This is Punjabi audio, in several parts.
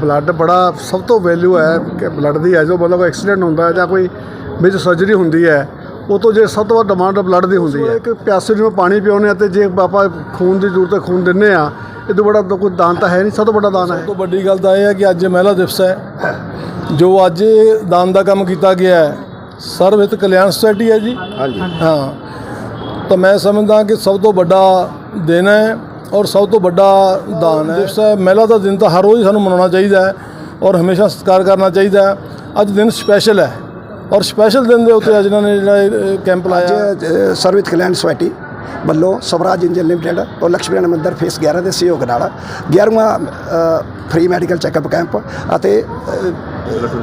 ਬਲੱਡ ਬੜਾ ਸਭ ਤੋਂ ਵੈਲਿਊ ਹੈ ਕਿ ਬਲੱਡ ਦੀ ਹੈ ਜੋ ਮਤਲਬ ਐਕਸੀਡੈਂਟ ਹੁੰਦਾ ਹੈ ਜਾਂ ਕੋਈ ਵਿੱਚ ਸਰਜਰੀ ਹੁੰਦੀ ਹੈ ਉਹ ਤੋਂ ਜੇ ਸਭ ਤੋਂ ਵੱਧ ਡਿਮਾਂਡ ਬਲੱਡ ਦੀ ਹੁੰਦੀ ਹੈ। ਇੱਕ ਪਿਆਸੇ ਨੂੰ ਪਾਣੀ ਪਿਆਉਂਦੇ ਆ ਤੇ ਜੇ ਆਪਾਂ ਖੂਨ ਦੀ ਜ਼ਰੂਰਤ ਹੈ ਖੂਨ ਦਿੰਨੇ ਆ ਇਹ ਤੋਂ ਬੜਾ ਤਾਂ ਕੋਈ ਦਾਨ ਤਾਂ ਹੈ ਨਹੀਂ ਸਭ ਤੋਂ ਵੱਡਾ ਦਾਨ ਹੈ। ਸਭ ਤੋਂ ਵੱਡੀ ਗੱਲ ਤਾਂ ਇਹ ਹੈ ਕਿ ਅੱਜ ਮਹਿਲਾ ਦਿਵਸ ਹੈ ਜੋ ਅੱਜ ਦਾਨ ਦਾ ਕੰਮ ਕੀਤਾ ਗਿਆ ਹੈ। ਸਰਵ ਹਿਤ ਕਲਿਆਣ ਸੁਸਾਇਟੀ ਹੈ ਜੀ। ਹਾਂਜੀ। ਹਾਂ। ਤਾਂ ਮੈਂ ਸਮਝਦਾ ਕਿ ਸਭ ਤੋਂ ਵੱਡਾ ਦਿਨ ਹੈ ਔਰ ਸਭ ਤੋਂ ਵੱਡਾ ਦਾਨ ਹੈ। ਦਿਵਸ ਹੈ। ਮਹਿਲਾ ਦਾ ਦਿਨ ਤਾਂ ਹਰ ਰੋਜ਼ ਸਾਨੂੰ ਮਨਾਉਣਾ ਚਾਹੀਦਾ ਹੈ ਔਰ ਹਮੇਸ਼ਾ ਸਤਿਕਾਰ ਕਰਨਾ ਚਾਹੀਦਾ ਹੈ। ਅੱਜ ਦਿਨ ਸਪੈਸ਼ਲ ਹੈ ਔਰ ਸਪੈਸ਼ਲ ਦਿਨ ਦੇ ਉੱਤੇ ਅੱਜ ਇਹਨਾਂ ਨੇ ਜਿਹੜਾ ਕੈਂਪ ਲਾਇਆ ਸਰਵਿਤ ਕਲਿਆਣ ਸੁਸਾਇਟੀ ਵੱਲੋਂ ਸਵਰਾਜ ਇੰਜਨ ਲਿਮਟਿਡ ਔਰ ਲక్ష్ਮੀ ਮੰਦਿਰ ਫੇਸ 11 ਦੇ ਸਹਿਯੋਗ ਨਾਲ 11ਵਾਂ ਫ੍ਰੀ ਮੈਡੀਕਲ ਚੈੱਕਅਪ ਕੈਂਪ ਅਤੇ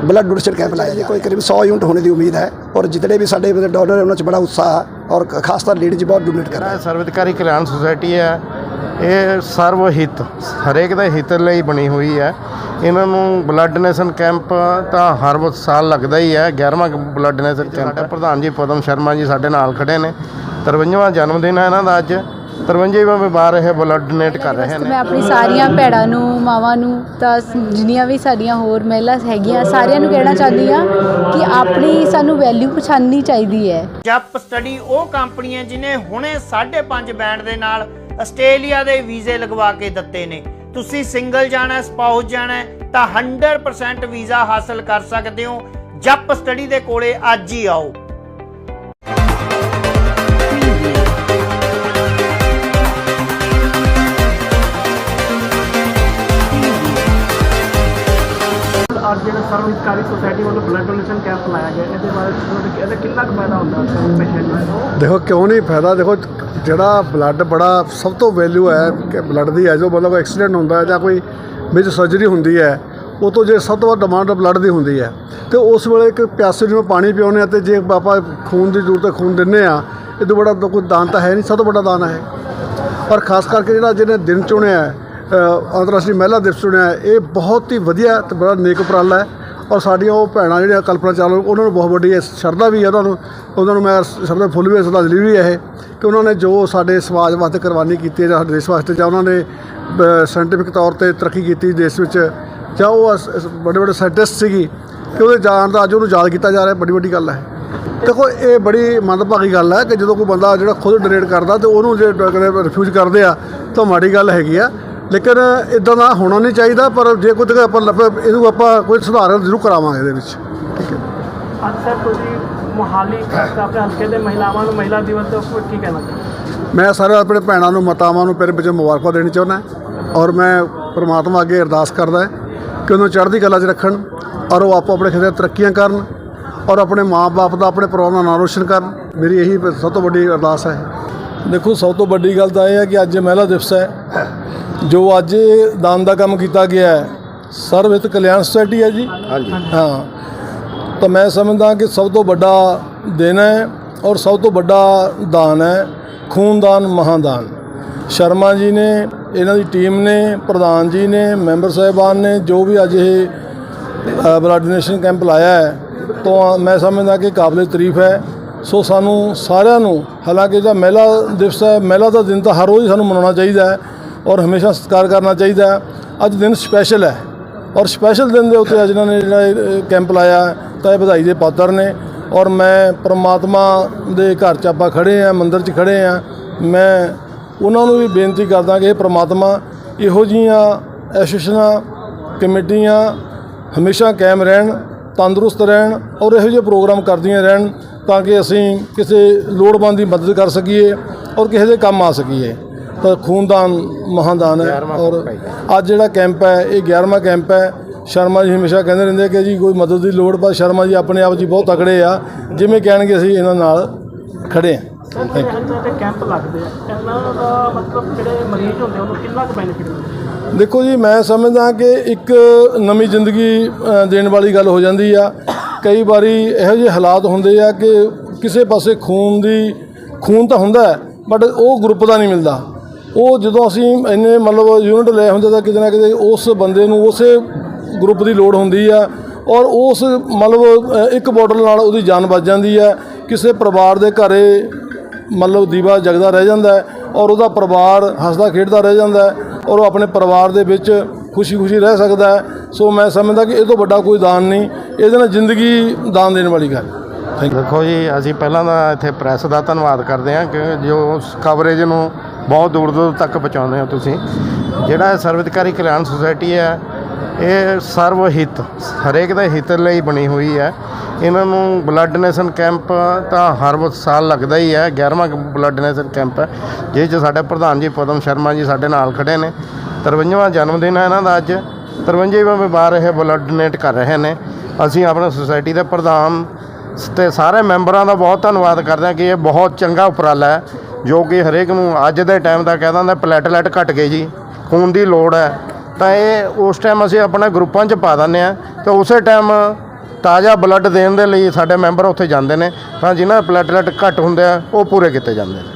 ਬਲੱਡ ਡੋਨੇਸ਼ਨ ਕੈਂਪ ਲਾਇਆ ਜੀ ਕੋਈ ਕਰੀਬ 100 ਯੂਨਿਟ ਹੋਣੇ ਦੀ ਉਮੀਦ ਹੈ ਔਰ ਜਿਤਨੇ ਵੀ ਸਾਡੇ ਡੋਨਰ ਉਹਨਾਂ 'ਚ ਬੜਾ ਉਤਸ਼ਾਹ ਹੈ ਔਰ ਖਾਸ ਤੌਰ ਲੇਡੀਜ਼ ਬਹੁਤ ਡੋਨੇਟ ਕਰ ਰਹੇ ਸਰਵਿਤਕਾਰੀ ਕਲਿਆਣ ਸੁਸਾਇਟੀ ਹੈ ਇਹ ਸਰਵ ਹਿੱਤ, ਹਰੇਕ ਦੇ ਹਿੱਤ ਲਈ ਬਣੀ ਹੋਈ ਹੈ। ਇਹਨਾਂ ਨੂੰ ਬਲੱਡ ਡੋਨੇਸ਼ਨ ਕੈਂਪ ਤਾਂ ਹਰ ਸਾਲ ਲੱਗਦਾ ਹੀ ਹੈ। 11ਵਾਂ ਬਲੱਡ ਡੋਨੇਸ਼ਨ ਕੈਂਪ ਹੈ। ਪ੍ਰਧਾਨ ਜੀ ਪਦਮ ਸ਼ਰਮਾ ਜੀ ਸਾਡੇ ਨਾਲ ਖੜੇ ਨੇ। 53ਵਾਂ ਜਨਮ ਦਿਨ ਹੈ ਇਹਨਾਂ ਦਾ ਅੱਜ। 53ਵਾਂ ਵਾਰ ਇਹ ਬਲੱਡ ਡੋਨੇਟ ਕਰ ਰਹੇ ਨੇ। ਮੈਂ ਆਪਣੀ ਸਾਰੀਆਂ ਭੈਣਾਂ ਨੂੰ ਮਾਵਾਂ ਨੂੰ ਤਾਂ ਜਿੰਨੀਆਂ ਵੀ ਸਾਡੀਆਂ ਹੋਰ ਮਹਿਲਾ ਹੈਗੀਆਂ ਸਾਰਿਆਂ ਨੂੰ ਕਹਿਣਾ ਚਾਹੁੰਦੀ ਆ ਕਿ ਆਪਣੀ ਸਾਨੂੰ ਵੈਲਿਊ ਪਛਾਣਨੀ ਚਾਹੀਦੀ ਹੈ। ਜਪ ਸਟੱਡੀ ਉਹ ਕੰਪਨੀ ਹੈ ਜਿਨੇ ਹੁਣੇ 5.5 ਬੈਂਡ ਦੇ ਨਾਲ ਆਸਟ੍ਰੇਲੀਆ ਦੇ ਵੀਜ਼ੇ ਲਗਵਾ ਕੇ ਦਿੱਤੇ ਨੇ। ਤੁਸੀਂ ਸਿੰਗਲ ਜਾਣਾ ਸਪਾਊਸ ਜਾਣਾ ਹੈ ਤਾਂ 100% ਵੀਜ਼ਾ ਹਾਸਲ ਕਰ ਸਕਦੇ ਹੋ। ਜਪ ਸਟੱਡੀ ਦੇ ਕੋਲੇ ਅੱਜ ਹੀ ਆਓ। ਅੱਜ ਜਿਹੜਾ ਸਰਵ ਸੁਸਾਇਟੀ ਵੱਲੋਂ ਬਲੱਡ ਡੋਨੇਸ਼ਨ ਕੈਂਪ ਲਾਇਆ ਗਿਆ ਇਹਦੇ ਬਾਰੇ ਇਹਦਾ ਕਿੰਨਾ ਕੁ ਫਾਇਦਾ ਹੁੰਦਾ ਪੇਸ਼ੈਂਟ ਨੂੰ? ਦੇਖੋ ਕਿਉਂ ਨਹੀਂ ਫਾਇਦਾ? ਦੇਖੋ ਜਿਹੜਾ ਬਲੱਡ ਬੜਾ ਸਭ ਤੋਂ ਵੈਲਿਊ ਹੈ ਕਿ ਬਲੱਡ ਦੀ ਹੈ ਜੋ ਮਤਲਬ ਐਕਸੀਡੈਂਟ ਹੁੰਦਾ ਹੈ ਜਾਂ ਕੋਈ ਵਿੱਚ ਸਰਜਰੀ ਹੁੰਦੀ ਹੈ ਉਹ ਤੋਂ ਜੇ ਸਭ ਤੋਂ ਵੱਧ ਡਿਮਾਂਡ ਬਲੱਡ ਦੀ ਹੁੰਦੀ ਹੈ। ਤੇ ਉਸ ਵੇਲੇ ਇੱਕ ਪਿਆਸੇ ਨੂੰ ਪਾਣੀ ਪਿਆਉਂਦੇ ਆ ਤੇ ਜੇ ਆਪਾਂ ਖੂਨ ਦੀ ਜ਼ਰੂਰਤ ਹੈ ਖੂਨ ਦਿੰਨੇ ਆ ਇਹ ਤੋਂ ਬੜਾ ਕੋਈ ਦਾਨ ਤਾਂ ਹੈ ਨਹੀਂ ਸਭ ਤੋਂ ਵੱਡਾ ਦਾਨ ਹੈ। ਔਰ ਖਾਸ ਕਰਕੇ ਜਿਹੜਾ ਜਿਹਨੇ ਦਿਨ ਚੁਣਿਆ ਹੈ, ਅੰਤਰਰਾਸ਼ਟਰੀ ਮਹਿਲਾ ਦਿਵਸ ਚੁਣਿਆ ਇਹ ਬਹੁਤ ਹੀ ਵਧੀਆ ਤੇ ਬੜਾ ਨੇਕ ਉਪਰਾਲਾ ਹੈ ਔਰ ਸਾਡੀਆਂ ਉਹ ਭੈਣਾਂ ਜਿਹੜੀਆਂ ਕਲਪਨਾ ਚਾਵਲਾ, ਉਹਨਾਂ ਨੂੰ ਬਹੁਤ ਵੱਡੀ ਇਸ ਸ਼ਰਧਾ ਵੀ ਹੈ ਉਹਨਾਂ ਨੂੰ। ਉਹਨਾਂ ਨੂੰ ਮੈਂ ਸਭ ਫੁੱਲ ਵੀ ਸ਼ਰਧਾਂਜਲੀ ਵੀ ਹੈ ਇਹ ਕਿ ਉਹਨਾਂ ਨੇ ਜੋ ਸਾਡੇ ਸਮਾਜ ਵਾਸਤੇ ਕੁਰਬਾਨੀ ਕੀਤੀ ਹੈ ਜਾਂ ਸਾਡੇ ਦੇਸ਼ ਵਾਸਤੇ, ਜਾਂ ਉਹਨਾਂ ਨੇ ਸਾਇੰਟੀਫਿਕ ਤੌਰ ਤੇ ਤਰੱਕੀ ਕੀਤੀ ਦੇਸ਼ ਵਿੱਚ, ਜਾਂ ਉਹ ਵੱਡੇ ਵੱਡੇ ਸਾਇੰਟਿਸਟ ਸੀਗੀ ਕਿ ਉਹਦੇ ਜਾਣ ਦਾ ਅੱਜ ਉਹਨੂੰ ਯਾਦ ਕੀਤਾ ਜਾ ਰਿਹਾ, ਬੜੀ ਵੱਡੀ ਗੱਲ ਹੈ। ਦੇਖੋ, ਇਹ ਬੜੀ ਮੰਦਭਾਗੀ ਗੱਲ ਹੈ ਕਿ ਜਦੋਂ ਕੋਈ ਬੰਦਾ ਜਿਹੜਾ ਖੁਦ ਡੋਨੇਟ ਕਰਦਾ ਤੇ ਉਹਨੂੰ ਜੇ ਰਿਫਿਊਜ਼ ਕਰਦੇ ਆ, ਤਾਂ ਮਾੜੀ ਗੱਲ ਹੈਗੀ ਆ। ਲੇਕਿਨ ਇਦਾਂ ਦਾ ਹੋਣਾ ਨਹੀਂ ਚਾਹੀਦਾ ਪਰ ਜੇ ਕੋਈ ਆਪਾਂ ਇਹਨੂੰ ਆਪਾਂ ਕੋਈ ਸੁਧਾਰ ਜ਼ਰੂਰ ਕਰਾਵਾਂਗੇ ਇਹਦੇ ਵਿੱਚ। ਠੀਕ ਹੈ। ਅੱਜ ਸਰ ਤੁਸੀਂ ਮੋਹਾਲੀ ਤੇ ਆਪਣੇ ਹਲਕੇ ਦੇ ਮਹਿਲਾਵਾਂ ਨੂੰ ਮਹਿਲਾ ਦਿਵਸ ਦੇ ਉੱਪਰ ਕੀ ਕਹਿਣਾ ਚਾਹੁੰਦੇ ਮੈਂ ਸਾਰੇ ਆਪਣੇ ਭੈਣਾਂ ਨੂੰ ਮਾਤਾਵਾਂ ਨੂੰ ਮੇਰੇ ਵਿੱਚ ਮੁਬਾਰਕਾਂ ਦੇਣੀ ਚਾਹੁੰਦਾ ਔਰ ਮੈਂ ਪ੍ਰਮਾਤਮਾ ਅੱਗੇ ਅਰਦਾਸ ਕਰਦਾ ਕਿ ਉਹਨੂੰ ਚੜ੍ਹਦੀ ਕਲਾ 'ਚ ਰੱਖਣ ਔਰ ਉਹ ਆਪੋ ਆਪਣੇ ਖੇਤਰ ਤਰੱਕੀਆਂ ਕਰਨ ਔਰ ਆਪਣੇ ਮਾਂ-ਬਾਪ ਦਾ ਆਪਣੇ ਪਰਿਵਾਰ ਦਾ ਨਾਮ ਰੋਸ਼ਨ ਕਰਨ। ਮੇਰੀ ਇਹੀ ਸਭ ਤੋਂ ਵੱਡੀ ਅਰਦਾਸ ਹੈ। ਦੇਖੋ ਸਭ ਤੋਂ ਵੱਡੀ ਗੱਲ ਤਾਂ ਇਹ ਹੈ ਕਿ ਅੱਜ ਮਹਿਲਾ ਦਿਵਸ ਹੈ ਜੋ ਅੱਜ ਦਾਨ ਦਾ ਕੰਮ ਕੀਤਾ ਗਿਆ ਹੈ। ਸਰਵ ਹਿਤ ਕਲਿਆਣ ਸੁਸਾਇਟੀ ਹੈ ਜੀ। ਹਾਂਜੀ। ਹਾਂ। ਤਾਂ ਮੈਂ ਸਮਝਦਾ ਕਿ ਸਭ ਤੋਂ ਵੱਡਾ ਦਿਨ ਹੈ ਔਰ ਸਭ ਤੋਂ ਵੱਡਾ ਦਾਨ ਹੈ ਖੂਨਦਾਨ ਮਹਾਦਾਨ। ਸ਼ਰਮਾ ਜੀ ਨੇ ਇਹਨਾਂ ਦੀ ਟੀਮ ਨੇ ਪ੍ਰਧਾਨ ਜੀ ਨੇ ਮੈਂਬਰ ਸਾਹਿਬਾਨ ਨੇ ਜੋ ਵੀ ਅੱਜ ਇਹ ਬਲੱਡ ਡੋਨੇਸ਼ਨ ਕੈਂਪ ਲਾਇਆ ਹੈ ਤਾਂ ਮੈਂ ਸਮਝਦਾ ਕਿ ਕਾਬਲੇ ਤਾਰੀਫ ਹੈ। ਸੋ ਸਾਨੂੰ ਸਾਰਿਆਂ ਨੂੰ, ਹਾਲਾਂਕਿ ਜਿਹੜਾ ਮਹਿਲਾ ਦਿਵਸ ਹੈ, ਮਹਿਲਾ ਦਾ ਦਿਨ ਤਾਂ ਹਰ ਰੋਜ਼ ਸਾਨੂੰ ਮਨਾਉਣਾ ਚਾਹੀਦਾ ਹੈ ਔਰ ਹਮੇਸ਼ਾ ਸਤਿਕਾਰ ਕਰਨਾ ਚਾਹੀਦਾ ਹੈ। ਅੱਜ ਦਿਨ ਸਪੈਸ਼ਲ ਹੈ ਔਰ ਸਪੈਸ਼ਲ ਦਿਨ ਦੇ ਉੱਤੇ ਅੱਜ ਇਹਨਾਂ ਨੇ ਜਿਹੜਾ ਕੈਂਪ ਲਾਇਆ ਤਾਂ ਇਹ ਵਧਾਈ ਦੇ ਪਾਤਰ ਨੇ ਔਰ ਮੈਂ ਪ੍ਰਮਾਤਮਾ ਦੇ ਘਰ 'ਚ ਆਪਾਂ ਖੜੇ ਆ ਮੰਦਿਰ 'ਚ ਖੜੇ ਆ ਮੈਂ ਉਹਨਾਂ ਨੂੰ ਵੀ ਬੇਨਤੀ ਕਰਦਾ ਕਿ ਇਹ ਪ੍ਰਮਾਤਮਾ, ਇਹੋ ਜੀਆਂ ਐਸੋਸੀਏਸ਼ਨਾਂ, ਕਮੇਟੀਆਂ ਹਮੇਸ਼ਾ ਕਾਇਮ ਰਹਿਣ, ਤੰਦਰੁਸਤ ਰਹਿਣ ਔਰ ਇਹੋ ਜਿਹੇ ਪ੍ਰੋਗਰਾਮ ਕਰਦੀਆਂ ਰਹਿਣ ਤਾਂ ਕਿ ਅਸੀਂ ਕਿਸੇ ਲੋੜਵੰਦ ਦੀ ਮਦਦ ਕਰ ਸਕੀਏ ਔਰ ਕਿਸੇ ਦੇ ਕੰਮ ਆ ਸਕੀਏ। ਤਾਂ ਖੂਨਦਾਨ ਮਹਾਦਾਨ ਹੈ ਔਰ ਅੱਜ ਜਿਹੜਾ ਕੈਂਪ ਹੈ ਇਹ 11ਵਾਂ ਕੈਂਪ ਹੈ। ਸ਼ਰਮਾ ਜੀ ਹਮੇਸ਼ਾ ਕਹਿੰਦੇ ਰਹਿੰਦੇ ਕਿ ਜੀ ਕੋਈ ਮਦਦ ਦੀ ਲੋੜ ਪਰ ਸ਼ਰਮਾ ਜੀ ਆਪਣੇ ਆਪ 'ਚ ਹੀ ਬਹੁਤ ਤਕੜੇ ਆ। ਜਿਵੇਂ ਕਹਿਣਗੇ ਅਸੀਂ ਇਹਨਾਂ ਨਾਲ ਖੜੇ ਕੈਂਪ ਲੱਗਦੇ ਆ। ਇਹਨਾਂ ਦਾ ਮਤਲਬ ਜਿਹੜੇ ਮਰੀਜ਼ ਹੁੰਦੇ ਉਹਨੂੰ ਕਿੰਨਾ ਕੁ ਬੈਨੀਫਿਟ ਮਿਲਦਾ? ਦੇਖੋ ਜੀ ਮੈਂ ਸਮਝਦਾ ਕਿ ਇੱਕ ਨਵੀਂ ਜ਼ਿੰਦਗੀ ਦੇਣ ਵਾਲੀ ਗੱਲ ਹੋ ਜਾਂਦੀ ਆ। ਕਈ ਵਾਰੀ ਇਹੋ ਜਿਹੇ ਹਾਲਾਤ ਹੁੰਦੇ ਆ ਕਿ ਕਿਸੇ ਪਾਸੇ ਖੂਨ ਦੀ, ਖੂਨ ਤਾਂ ਹੁੰਦਾ ਬਟ ਉਹ ਗਰੁੱਪ ਦਾ ਨਹੀਂ ਮਿਲਦਾ। ਉਹ ਜਦੋਂ ਅਸੀਂ ਇੰਨੇ ਮਤਲਬ ਯੂਨਿਟ ਲਏ ਹੁੰਦੇ ਤਾਂ ਕਿਤੇ ਨਾ ਕਿਤੇ ਉਸ ਬੰਦੇ ਨੂੰ ਉਸੇ ਗਰੁੱਪ ਦੀ ਲੋੜ ਹੁੰਦੀ ਆ ਔਰ ਉਸ ਮਤਲਬ ਇੱਕ ਬੋਟਲ ਨਾਲ ਉਹਦੀ ਜਾਨ ਬਚ ਜਾਂਦੀ ਹੈ ਕਿਸੇ ਪਰਿਵਾਰ ਦੇ ਘਰੇ ਮਤਲਬ ਦੀਵਾ ਜਗਦਾ ਰਹਿ ਜਾਂਦਾ ਔਰ ਉਹਦਾ ਪਰਿਵਾਰ ਹੱਸਦਾ ਖੇਡਦਾ ਰਹਿ ਜਾਂਦਾ ਔਰ ਉਹ ਆਪਣੇ ਪਰਿਵਾਰ ਦੇ ਵਿੱਚ ਖੁਸ਼ੀ-ਖੁਸ਼ੀ ਰਹਿ ਸਕਦਾ ਸੋ ਮੈਂ ਸਮਝਦਾ ਕਿ ਇਹ ਤੋਂ ਵੱਡਾ ਕੋਈ ਦਾਨ ਨਹੀਂ। ਇਹਦੇ ਨਾਲ ਜ਼ਿੰਦਗੀ ਦਾਨ ਦੇਣ ਵਾਲੀ ਗੱਲ। ਥੈਂਕ ਯੂ ਦੇਖੋ ਜੀ, ਅਸੀਂ ਪਹਿਲਾਂ ਤਾਂ ਇੱਥੇ ਪ੍ਰੈਸ ਦਾ ਧੰਨਵਾਦ ਕਰਦੇ ਹਾਂ ਕਿ ਜੋ ਕਵਰੇਜ ਨੂੰ ਬਹੁਤ ਦੂਰ ਦੂਰ ਤੱਕ ਪਹੁੰਚਾਉਂਦੇ ਹੋ ਤੁਸੀਂ। ਜਿਹੜਾ ਇਹ ਸਰਵਿਤਕਾਰੀ ਕਲਿਆਣ ਸੁਸਾਇਟੀ ਹੈ, ਇਹ ਸਰਵ ਹਿੱਤ, ਹਰੇਕ ਦੇ ਹਿੱਤ ਲਈ ਬਣੀ ਹੋਈ ਹੈ। ਇਹਨਾਂ ਨੂੰ ਬਲੱਡ ਡੋਨੇਸ਼ਨ ਕੈਂਪ ਤਾਂ ਹਰ ਸਾਲ ਲੱਗਦਾ ਹੀ ਹੈ 11ਵਾਂ ਬਲੱਡ ਡੋਨੇਸ਼ਨ ਕੈਂਪ ਹੈ। ਜਿਸ 'ਚ ਸਾਡੇ ਪ੍ਰਧਾਨ ਜੀ ਪਦਮ ਸ਼ਰਮਾ ਜੀ ਸਾਡੇ ਨਾਲ ਖੜੇ ਨੇ। 53ਵਾਂ ਜਨਮ ਦਿਨ ਹੈ ਇਹਨਾਂ ਦਾ ਅੱਜ। 53ਵਾਂ ਵਾਰ ਇਹ ਬਲੱਡ ਡੋਨੇਟ ਕਰ ਰਹੇ ਨੇ। ਅਸੀਂ ਆਪਣੇ ਸੁਸਾਇਟੀ ਦੇ ਪ੍ਰਧਾਨ ਤੇ ਸਾਰੇ ਮੈਂਬਰਾਂ ਦਾ ਬਹੁਤ ਧੰਨਵਾਦ ਕਰਦੇ ਹਾਂ ਕਿ ਇਹ ਬਹੁਤ ਚੰਗਾ ਉਪਰਾਲਾ ਹੈ ਜੋ ਕਿ ਹਰੇਕ ਨੂੰ ਅੱਜ ਦੇ ਟਾਈਮ ਦਾ ਕਹਿ ਦਿੰਦਾ ਪਲੇਟਲੈਟ ਘਟ ਗਏ ਜੀ ਖੂਨ ਦੀ ਲੋੜ ਹੈ ਤਾਂ ਇਹ ਉਸ ਟਾਈਮ ਅਸੀਂ ਆਪਣੇ ਗਰੁੱਪਾਂ 'ਚ ਪਾ ਦਿੰਦੇ ਆ ਤੇ ਉਸੇ ਟਾਈਮ ਤਾਜ਼ਾ ਬਲੱਡ ਦੇਣ ਦੇ ਲਈ ਸਾਡੇ ਮੈਂਬਰ ਉੱਥੇ ਜਾਂਦੇ ਨੇ ਤਾਂ ਜਿਨ੍ਹਾਂ ਦੇ ਪਲੇਟਲੈਟ ਘੱਟ ਹੁੰਦੇ ਆ ਉਹ ਪੂਰੇ ਕੀਤੇ ਜਾਂਦੇ ਨੇ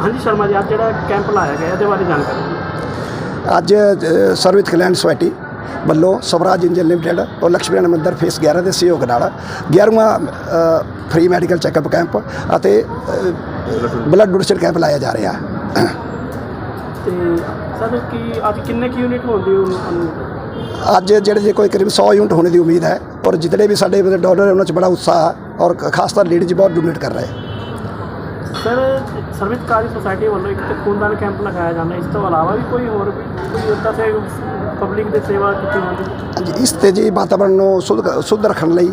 ਹਾਂਜੀ ਸ਼ਰਮਾ ਜੀ ਅੱਜ ਜਿਹੜਾ ਕੈਂਪ ਲਾਇਆ ਗਿਆ ਇਹਦੇ ਬਾਰੇ ਜਾਣਕਾਰੀ। ਅੱਜ ਅ, ਸਰਵਿਤ ਕਲਿਆਣ ਸੁਸਾਇਟੀ ਵੱਲੋਂ ਸਵਰਾਜ ਇੰਜਨ ਲਿਮਟਿਡ ਔਰ ਲక్ష్ਮੀ ਮੰਦਰ ਫੇਸ 11 ਦੇ ਸਹਿਯੋਗ ਨਾਲ 11ਵਾਂ ਅ, ਫ੍ਰੀ ਮੈਡੀਕਲ ਚੈੱਕਅਪ ਕੈਂਪ ਅਤੇ ਬਲੱਡ ਡੋਨੇਸ਼ਨ ਕੈਂਪ ਲਾਇਆ ਜਾ ਰਿਹਾ। ਹੈ ਤੇ ਸਰ ਕੀ ਅੱਜ ਕਿੰਨੇ ਕੀ ਯੂਨਿਟ ਹੋਣਗੇ ਉਹ ਅੱਜ ਜਿਹੜੇ ਜੇ ਕੋਈ ਕਰੀਬ 100 ਯੂਨਿਟ ਹੋਣੇ ਦੀ ਉਮੀਦ ਹੈ ਔਰ ਜਿਤਨੇ ਵੀ ਸਾਡੇ ਡੋਨਰ ਉਹਨਾਂ 'ਚ ਬੜਾ ਉਤਸ਼ਾਹ ਹੈ ਔਰ ਖਾਸ ਤੌਰ ਲੇਡੀਜ਼ ਬਹੁਤ ਡੋਨੇਟ ਕਰ ਰਹੇ ਹੈ। ਸਰ ਸਰਵਿਤਕਾਰੀ ਸੁਸਾਇਟੀ ਵੱਲੋਂ ਇੱਕ ਖੂਨਦਾਨ ਕੈਂਪ ਲਗਾਇਆ ਜਾਂਦਾ ਇਸ ਤੋਂ ਇਲਾਵਾ ਵੀ ਕੋਈ ਹੋਰ ਵੀ ਕੋਈ ਉੱਦਾਂ ਸੇ ਪਬਲਿਕ ਦੀ ਸੇਵਾ ਕੀਤੀ ਜਾਂਦੀ ਇਸ ਵਾਤਾਵਰਣ ਨੂੰ ਸ਼ੁੱਧ ਸ਼ੁੱਧ ਰੱਖਣ ਲਈ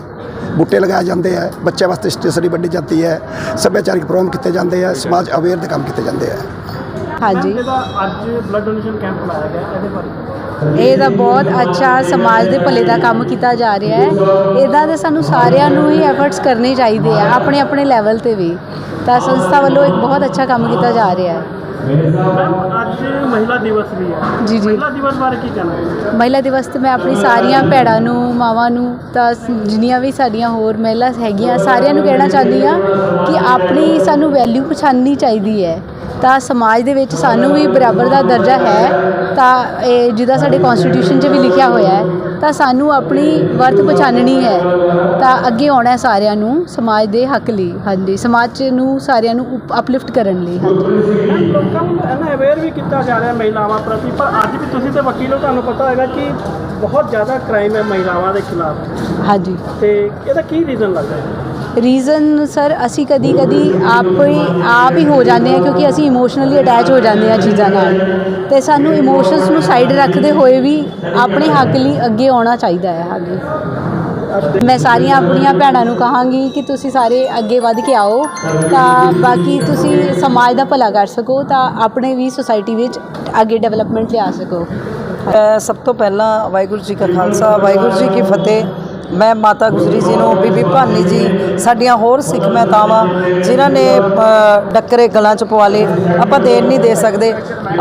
ਬੂਟੇ ਲਗਾਏ ਜਾਂਦੇ ਹੈ ਬੱਚਿਆਂ ਵਾਸਤੇ ਸਟੇਸ਼ਨਰੀ ਵੰਡੀ ਜਾਂਦੀ ਹੈ ਸੱਭਿਆਚਾਰਕ ਪ੍ਰੋਗਰਾਮ ਕੀਤੇ ਜਾਂਦੇ ਹੈ। ਸਮਾਜ ਅਵੇਅਰ ਦੇ ਕੰਮ ਕੀਤੇ ਜਾਂਦੇ ਹੈ ਹਾਂਜੀ। ਇਹਦਾ ਅੱਜ ਬਲੱਡ ਡੋਨੇਸ਼ਨ ਕੈਂਪ ਲਾਇਆ ਗਿਆ ਇਹਦੇ ਬਾਰੇ। ਇਹ ਤਾਂ ਬਹੁਤ ਅੱਛਾ ਸਮਾਜ ਦੇ ਭਲੇ ਦਾ ਕੰਮ ਕੀਤਾ ਜਾ ਰਿਹਾ ਹੈ। ਇਹਦਾ ਤੇ ਸਾਨੂੰ ਸਾਰਿਆਂ ਨੂੰ ਹੀ ਐਫਰਟਸ ਕਰਨੇ ਚਾਹੀਦੇ ਆ ਆਪਣੇ ਆਪਣੇ ਲੈਵਲ ਤੇ ਵੀ। ਤਾਂ ਸੰਸਥਾ ਵੱਲੋਂ ਇੱਕ ਬਹੁਤ ਅੱਛਾ ਕੰਮ ਕੀਤਾ ਜਾ ਰਿਹਾ ਹੈ। ਅੱਜ ਮਹਿਲਾ ਦਿਵਸ ਵੀ ਹੈ। ਜੀ ਜੀ। ਮਹਿਲਾ ਦਿਵਸ ਬਾਰੇ ਕੀ ਕਹਿਣਾ ਹੈ? ਮਹਿਲਾ ਦਿਵਸ ਤੇ ਮੈਂ ਆਪਣੀ ਸਾਰੀਆਂ ਭੈਣਾਂ ਨੂੰ ਮਾਵਾਂ ਨੂੰ ਤਾਂ ਜਿੰਨੀਆਂ ਵੀ ਸਾਡੀਆਂ ਹੋਰ ਮਹਿਲਾ ਹੈਗੀਆਂ ਸਾਰਿਆਂ ਨੂੰ ਕਹਿਣਾ ਚਾਹੁੰਦੀ ਆ ਕਿ ਆਪਣੀ ਸਾਨੂੰ ਵੈਲਿਊ ਪਛਾਣਨੀ ਚਾਹੀਦੀ ਹੈ। ਤਾਂ ਸਮਾਜ ਦੇ ਵਿੱਚ ਸਾਨੂੰ ਵੀ ਬਰਾਬਰ ਦਾ ਦਰਜਾ ਹੈ ਤਾਂ ਇਹ ਜਿਹਦਾ ਸਾਡੇ ਕਨਸਟੀਟਿਊਸ਼ਨ 'ਚ ਵੀ ਲਿਖਿਆ ਹੋਇਆ ਹੈ ਤਾਂ ਸਾਨੂੰ ਆਪਣੀ ਵਰਤ ਪਛਾਣਨੀ ਹੈ ਤਾਂ ਅੱਗੇ ਆਉਣਾ ਹੈ ਸਾਰਿਆਂ ਨੂੰ ਸਮਾਜ ਦੇ ਹੱਕ ਲਈ ਹਾਂਜੀ ਸਮਾਜ 'ਚ ਨੂੰ ਸਾਰਿਆਂ ਨੂੰ ਅਪਲਿਫਟ ਕਰਨ ਲਈ ਹਾਂਜੀ। ਲੋਕਾਂ ਨੂੰ ਇਹਨਾਂ ਅਵੇਅਰ ਵੀ ਕੀਤਾ ਜਾ ਰਿਹਾ ਮਹਿਲਾਵਾਂ ਪ੍ਰਤੀ ਪਰ ਅੱਜ ਵੀ ਤੁਸੀਂ ਤੇ ਵਕੀਲ ਹੋ ਤੁਹਾਨੂੰ ਪਤਾ ਹੋਏਗਾ ਕਿ ਬਹੁਤ ਜ਼ਿਆਦਾ ਕ੍ਰਾਈਮ ਹੈ ਮਹਿਲਾਵਾਂ ਦੇ ਖਿਲਾਫ। ਹਾਂਜੀ। ਤੇ ਇਹਦਾ ਕੀ ਰੀਜ਼ਨ ਲੱਗਦਾ ਹੈ? ਰੀਜ਼ਨ ਸਰ ਅਸੀਂ ਕਦੀ ਕਦੀ ਆਪ ਹੀ ਆਪ ਹੀ ਹੋ ਜਾਂਦੇ ਆ ਕਿਉਂਕਿ ਅਸੀਂ ਇਮੋਸ਼ਨਲੀ ਅਟੈਚ ਹੋ ਜਾਂਦੇ ਆ ਚੀਜ਼ਾਂ ਨਾਲ। ਤੇ ਸਾਨੂੰ ਇਮੋਸ਼ਨਸ ਨੂੰ ਸਾਈਡ ਰੱਖਦੇ ਹੋਏ ਵੀ ਆਪਣੇ ਹੱਕ ਲਈ ਅੱਗੇ ਆਉਣਾ ਚਾਹੀਦਾ ਹੈ ਅੱਗੇ। ਮੈਂ ਸਾਰੀਆਂ ਆਪਣੀਆਂ ਭੈਣਾਂ ਨੂੰ ਕਹਾਂਗੀ ਕਿ ਤੁਸੀਂ ਸਾਰੇ ਅੱਗੇ ਵੱਧ ਕੇ ਆਓ। ਤਾਂ ਬਾਕੀ ਤੁਸੀਂ ਸਮਾਜ ਦਾ ਭਲਾ ਕਰ ਸਕੋ, ਤਾਂ ਆਪਣੇ ਵੀ ਸੁਸਾਇਟੀ ਵਿੱਚ ਅੱਗੇ ਡਿਵੈਲਪਮੈਂਟ ਲਿਆ ਸਕੋ। ਸਭ ਤੋਂ ਪਹਿਲਾਂ ਵਾਹਿਗੁਰੂ ਜੀ ਕਾ ਖਾਲਸਾ, ਵਾਹਿਗੁਰੂ ਜੀ ਕੀ ਫਤਿਹ। ਮੈਂ ਮਾਤਾ ਗੁਜਰੀ ਜੀ ਨੂੰ, ਬੀਬੀ ਭਾਨੀ ਜੀ, ਸਾਡੀਆਂ ਹੋਰ ਸਿੱਖ ਮਹਿਤਾਵਾਂ, ਜਿਨ੍ਹਾਂ ਨੇ ਡੱਕਰੇ ਗਲਾਂ ਚ ਪਵਾਲੇ ਆਪਾਂ ਦੇਣ ਨਹੀਂ ਦੇ ਸਕਦੇ।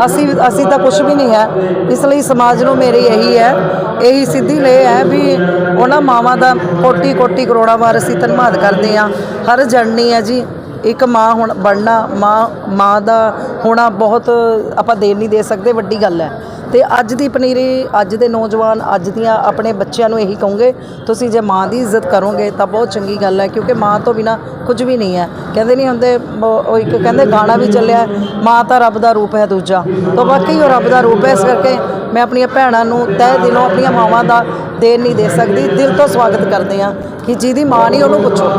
ਅਸੀਂ ਅਸੀਂ ਤਾਂ ਕੁਝ ਵੀ ਨਹੀਂ ਹੈ। ਇਸ ਲਈ ਸਮਾਜ ਨੂੰ ਮੇਰੀ ਇਹੀ ਹੈ, ਇਹੀ ਸਿੱਧੀ ਲੈ ਹੈ ਵੀ ਉਹਨਾਂ ਮਾਵਾਂ ਦਾ ਕੋਟੀ ਕੋਟੀ ਕਰੋੜਾਂ ਵਾਰ ਅਸੀਂ ਧੰਨਵਾਦ ਕਰਦੇ ਹਾਂ। ਹਰ ਜਣਨੀ ਹੈ ਜੀ। ਇੱਕ ਮਾਂ ਹੁਣ ਬਣਨਾ, ਮਾਂ ਮਾਂ ਦਾ ਹੋਣਾ ਬਹੁਤ ਆਪਾਂ ਦੇਣ ਨਹੀਂ ਦੇ ਸਕਦੇ, ਵੱਡੀ ਗੱਲ ਹੈ। ਤੇ ਅੱਜ ਦੀ ਪਨੀਰੀ, ਅੱਜ ਦੇ ਨੌਜਵਾਨ, ਅੱਜ ਦੀਆਂ ਆਪਣੇ ਬੱਚਿਆਂ ਨੂੰ ਇਹੀ ਕਹੂੰਗੇ, ਤੁਸੀਂ ਜੇ ਮਾਂ ਦੀ ਇੱਜ਼ਤ ਕਰੋਗੇ ਤਾਂ ਬਹੁਤ ਚੰਗੀ ਗੱਲ ਹੈ, ਕਿਉਂਕਿ ਮਾਂ ਤੋਂ ਬਿਨਾ ਕੁਝ ਵੀ ਨਹੀਂ ਹੈ। ਕਹਿੰਦੇ ਨਹੀਂ ਹੁੰਦੇ ਉਹ ਇੱਕ ਕਹਿੰਦੇ ਗਾਣਾ ਵੀ ਚੱਲਿਆ, ਮਾਂ ਤਾਂ ਰੱਬ ਦਾ ਰੂਪ ਹੈ ਦੂਜਾ। ਤਾਂ ਵਾਕਈ ਉਹ ਰੱਬ ਦਾ ਰੂਪ ਹੈ, ਇਸ ਕਰਕੇ ਮੈਂ ਆਪਣੀਆਂ ਭੈਣਾਂ ਨੂੰ ਤਹਿ ਦਿਲੋਂ ਆਪਣੀਆਂ ਮਾਵਾਂ ਦਾ ਦੇਣ ਨਹੀਂ ਦੇ ਸਕਦੀ, ਦਿਲ ਤੋਂ ਸਵਾਗਤ ਕਰਦੇ ਹਾਂ ਕਿ ਜਿਹਦੀ ਮਾਂ ਨਹੀਂ, ਉਹਨੂੰ ਪੁੱਛੋ।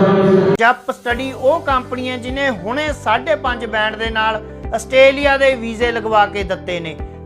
ਜਪ ਸਟੱਡੀ ਉਹ ਕੰਪਨੀ ਹੈ ਜਿਨੇ ਹੁਣੇ 5.5 ਬੈਂਡ ਦੇ ਨਾਲ ਆਸਟ੍ਰੇਲੀਆ ਦੇ ਵੀਜ਼ੇ ਲਗਵਾ ਕੇ ਦਿੱਤੇ ਨੇ।